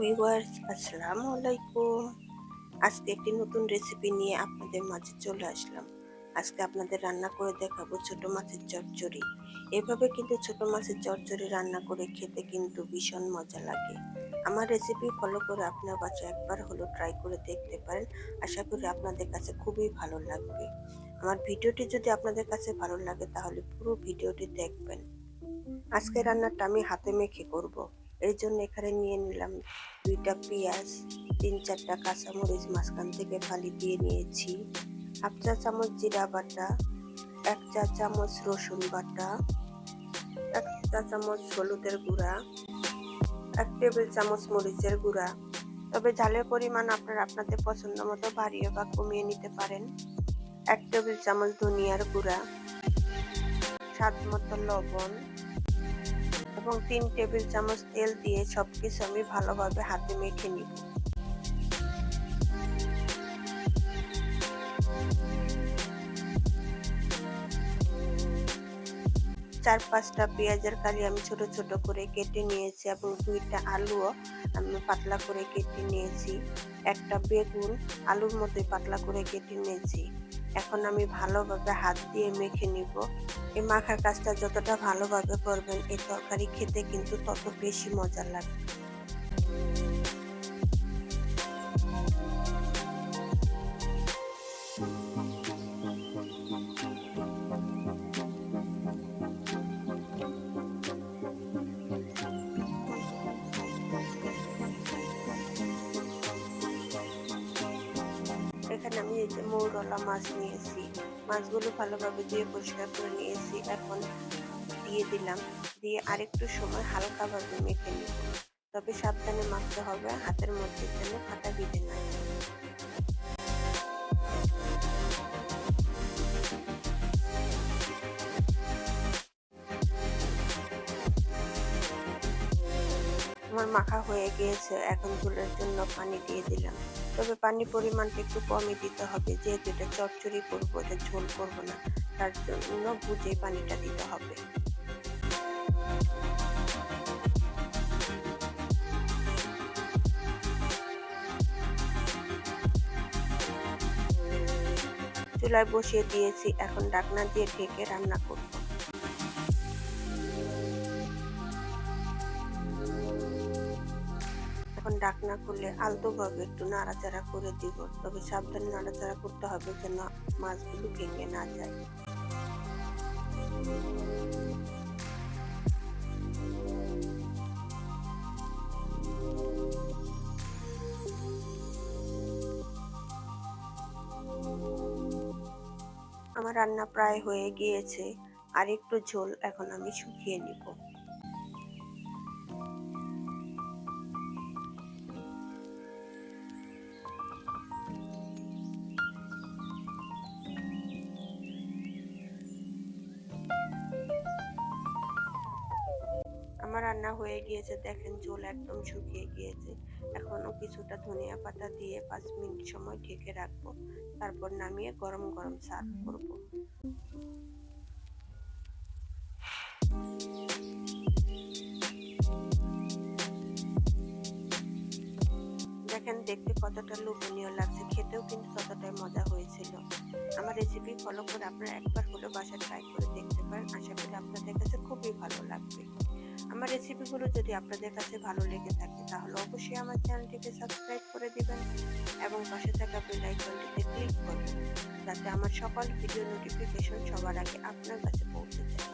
Viewers আসসালামু আলাইকুম আজকে একটি নতুন রেসিপি নিয়ে আপনাদের মাঝে চলে আসলাম। আজকে আপনাদের রান্না করে দেখাবো ছোট মাছের চচ্চড়ি। এভাবে কিন্তু ছোট মাছের চচ্চড়ি রান্না করে খেতে কিন্তু ভীষণ মজা লাগে। আমার রেসিপি ফলো করে আপনার বাসায় একবার হলো ট্রাই করে দেখতে পারেন। আশা করি আপনাদের কাছে খুবই ভালো লাগবে। আমার ভিডিওটি যদি আপনাদের কাছে ভালো লাগে তাহলে পুরো ভিডিওটি দেখবেন। আজকে রান্নাটা আমি হাতে মেখে করব। এই জন্য এখানে নিয়ে নিলাম দুইটা পেঁয়াজ, তিন চারটা কাঁচামরিচ মাঝখান থেকে ফালি দিয়ে নিয়েছি, হাফ চা চামচ জিরা বাটা, এক চা চামচ রসুন বাটা, এক চা চামচ হলুদের গুঁড়া, এক টেবিল চামচ মরিচের গুঁড়া। তবে ঝালের পরিমাণ আপনার আপনাদের পছন্দ মতো বাড়িয়ে বা কমিয়ে নিতে পারেন। এক টেবিল চামচ ধনিয়ার গুঁড়া, স্বাদ মতো লবণ এবং তিন টেবিল চামচ তেল দিয়ে সবকিছু আমি ভালোভাবে হাতে মেখে নিব। চার পাঁচটা পেঁয়াজের কালি আমি ছোট ছোট করে কেটে নিয়েছি এবং দুইটা আলুও আমি পাতলা করে কেটে নিয়েছি। একটা বেগুন আলুর মতোই পাতলা করে কেটে নিয়েছি। এখন আমি ভালোভাবে হাত দিয়ে মেখে নিব। এই মাখার কাজটা যতটা ভালোভাবে করবেন, এই তরকারি খেতে কিন্তু তত বেশি মজা লাগবে। আমি এই যে মৌরলা মাছ নিয়েছি, মাছগুলো ভালোভাবে দিয়ে পরিষ্কার করে নিয়েছি, এখন দিয়ে দিলাম, দিয়ে আরেকটু সময় হালকাভাবে মেখে নিব। তবে সাবধানে মাখতে হবে, হাতের মধ্যে যেন ফাটা দিতে না আমার মাখা হয়ে গিয়েছে, এখন চুলের জন্য পানি দিয়ে দিলাম। তবে পানির পরিমাণটা একটু কমই দিতে হবে, যেহেতু এটা চচ্চড়ি করব, এটা ঝোল করব না, তার জন্য বুঝে পানিটা দিতে হবে। চুলায় বসিয়ে দিয়েছি, এখন ডাকনা দিয়ে ঢেকে রান্না করব। এখন ডাকনা খুলে আলতো ভাবে একটু নাড়াচাড়া করে দিব। তবে সাবধানে নাড়াচাড়া করতে হবে যেন মাছগুলো ভেঙে না যায়। আমার রান্না প্রায় হয়ে গিয়েছে। আর একটু ঝোল এখন আমি শুকিয়ে নিব। রান্না হয়ে গিয়েছে দেখেন ঝোল একদম শুকিয়ে গিয়েছে। এখনও কিছুটা ধনিয়া পাতা দিয়ে পাঁচ মিনিট সময় ঢেকে রাখব। তারপর নামিয়ে গরম গরম সার্ভ করব। দেখেন দেখতে কতটা লোভনীয় লাগছে খেতেও কিন্তু ততটাই মজা হয়েছিল। আমার রেসিপি ফলো করে আপনারা একবার হলেও বাসায় ট্রাই করে দেখতে পারেন। আশা করি আপনাদের কাছে খুবই ভালো লাগবে। আমার রেসিপিগুলো যদি আপনাদের কাছে ভালো লেগে থাকে, তাহলে অবশ্যই আমার চ্যানেলটিকে সাবস্ক্রাইব করে দিবেন এবং পাশে থাকা বেল আইকনটিতে ক্লিক করবেন, যাতে আমার সকল ভিডিও নোটিফিকেশন সবার আগে আপনার কাছে পৌঁছে যায়।